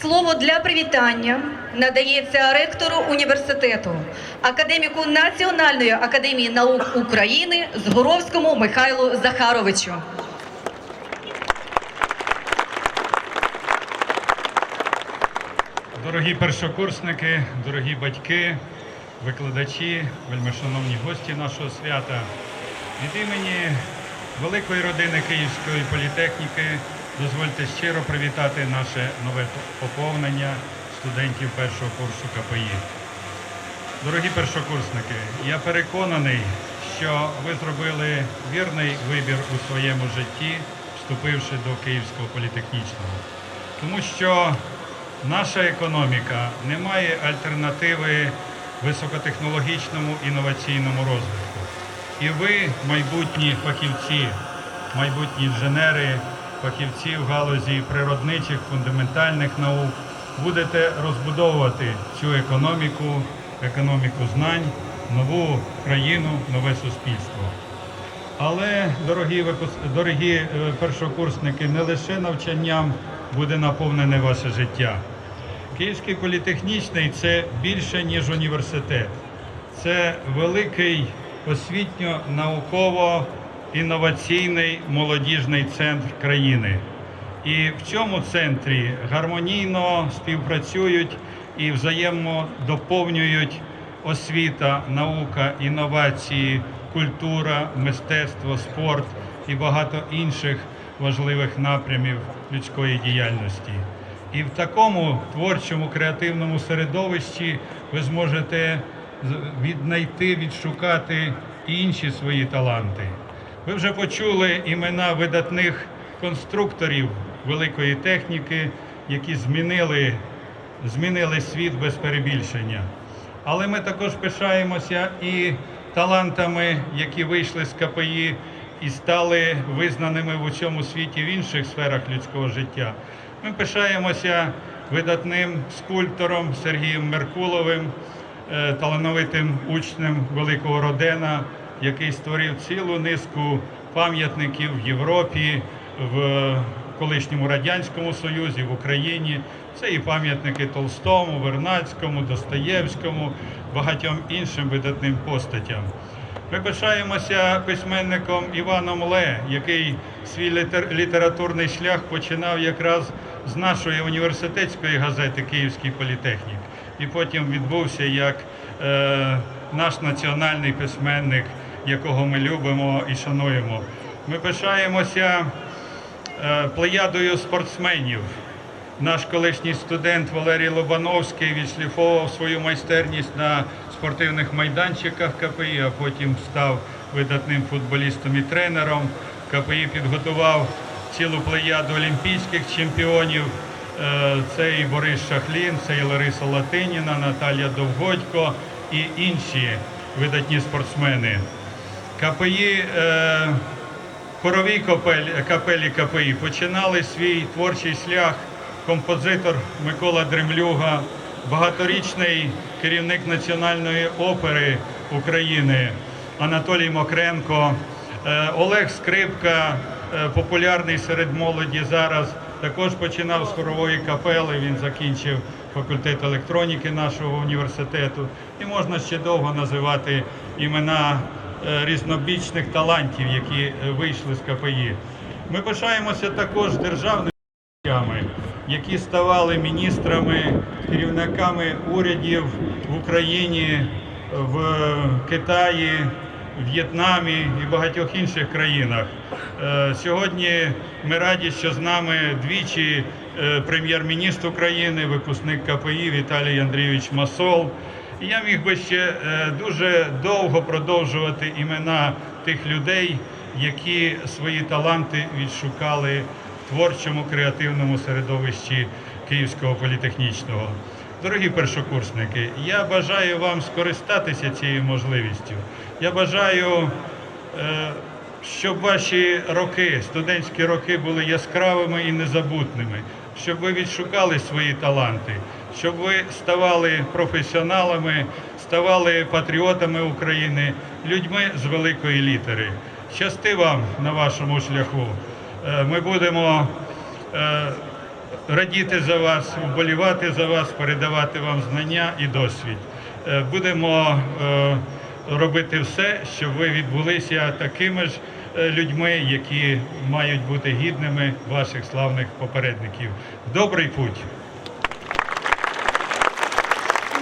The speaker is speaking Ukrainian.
Слово для привітання надається ректору університету, академіку Національної академії наук України Згоровському Михайлу Захаровичу. Дорогі першокурсники, дорогі батьки, викладачі, вельмишановні гості нашого свята, від імені великої родини Київської політехніки дозвольте щиро привітати наше нове поповнення студентів першого курсу КПІ. Дорогі першокурсники, я переконаний, що ви зробили вірний вибір у своєму житті, вступивши до Київського політехнічного. Тому що наша економіка не має альтернативи високотехнологічному інноваційному розвитку. І ви, майбутні фахівці, майбутні інженери, фахівці в галузі природничих, фундаментальних наук, будете розбудовувати цю економіку, економіку знань, нову країну, нове суспільство. Але, дорогі, дорогі е, першокурсники, не лише навчанням буде наповнене ваше життя. Київський політехнічний це більше, ніж університет. Це великий освітньо-науково-інноваційний молодіжний центр країни. І в цьому центрі гармонійно співпрацюють і взаємодоповнюють освіта, наука, інновації, культура, мистецтво, спорт і багато інших важливих напрямів людської діяльності. І в такому творчому креативному середовищі ви зможете віднайти, відшукати інші свої таланти. Ви вже почули імена видатних конструкторів великої техніки, які змінили, змінили світ без перебільшення. Але ми також пишаємося і талантами, які вийшли з КПІ і стали визнаними в усьому світі в інших сферах людського життя. Ми пишаємося видатним скульптором Сергієм Меркуловим, е, талановитим учнем Великого Родена, який створив цілу низку пам'ятників в Європі, в колишньому Радянському Союзі, в Україні. Це і пам'ятники Толстому, Вернадському, Достоєвському, багатьом іншим видатним постатям. Ми пишаємося письменником Іваном Ле, який свій літер- літературний шлях починав якраз з нашої університетської газети Київський політехнік. І потім відбувся як е, наш національний письменник, якого ми любимо і шануємо. Ми пишаємося е, плеядою спортсменів. Наш колишній студент Валерій Лобановський відшліфовував свою майстерність на спортивних майданчиках КПІ, а потім став видатним футболістом і тренером. КПІ підготував цілу плеяду олімпійських чемпіонів. Е, Це і Борис Шахлін, це і Лариса Латиніна, Наталія Довгодько і інші видатні спортсмени. КПІ е, хоровій капелі, КПІ починали свій творчий шлях композитор Микола Дремлюга, багаторічний керівник Національної опери України Анатолій Мокренко, е, Олег Скрипка, е, популярний серед молоді зараз, також починав з хорової капели. Він закінчив факультет електроніки нашого університету. І можна ще довго називати імена різнобічних талантів, які е, вийшли з КПІ. Ми пишаємося також державними які ставали міністрами, керівниками урядів в Україні, в Китаї, В'єтнамі і багатьох інших країнах. Е, Сьогодні ми раді, що з нами двічі е, прем'єр-міністр України, випускник КПІ Віталій Андрійович Масол. Я міг би ще е, дуже довго продовжувати імена тих людей, які свої таланти відшукали в творчому креативному середовищі Київського політехнічного. Дорогі першокурсники, я бажаю вам скористатися цією можливістю. Я бажаю, е, щоб ваші роки, студентські роки були яскравими і незабутними, щоб ви відшукали свої таланти, щоб ви ставали професіоналами, ставали патріотами України, людьми з великої літери. Щасти вам на вашому шляху. Е, Ми будемо е, радіти за вас, вболівати за вас, передавати вам знання і досвід. Е, Будемо робити все, щоб ви відбулися такими ж людьми, які мають бути гідними ваших славних попередників. Добрий путь!